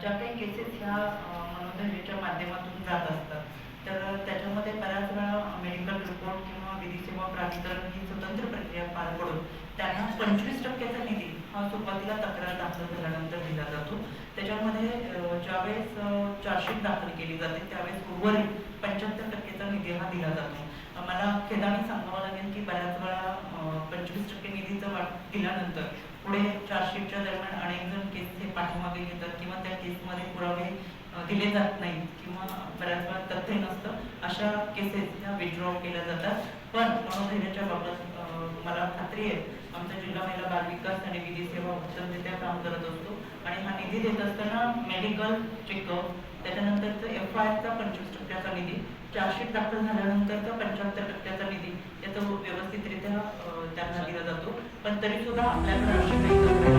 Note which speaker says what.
Speaker 1: ज्या काही केसेस ह्या अ, मनोधैर्याच्या माध्यमातून जात असतात. तर त्याच्यामध्ये बऱ्याच वेळा मेडिकल रिपोर्ट किंवा विधी सेवा प्राधिकरण ही स्वतंत्र प्रक्रिया पार पडून त्यांना पंचवीस टक्क्याचा निधी हा सुरुवातीला तक्रार दाखल झाल्यानंतर दिला जातो. त्याच्यामध्ये ज्यावेळेस चार्जशीट दाखल केली जाते त्यावेळेस उर्वरित पंच्याहत्तर टक्केचा निधी हा दिला जातो. मला खेदाने सांगावं लागेल की बऱ्याच वेळा पंचवीस टक्के निधीचं वाट दिल्यानंतर पुढे चार्जशीटच्या दरम्यान अनेक जण केस हे पाठीमागे घेतात किंवा त्या केसमध्ये पुरावे दिले जात नाहीत किंवा बऱ्याच वेळा तथ्य नसतं. अशा केसेस ह्या विथड्रॉ केल्या जातात. पण मनोधैर्याच्या बाबत मला खात्री आहे आमचा जिल्हा महिला बाल विकास आणि विधी सेवा उत्तमरित्या काम करत असतो आणि हा निधी देत असताना मेडिकल चेकअप त्याच्यानंतरचं एफ आय आरचा पंचवीस टक्क्याचा निधी चार्जशीट दाखल झाल्यानंतरचा पंच्याहत्तर टक्क्याचा निधी याचा व्यवस्थितरित्या अ, त्यांना दिला जातो पण तरी सुद्धा आपल्याकडे अशी काही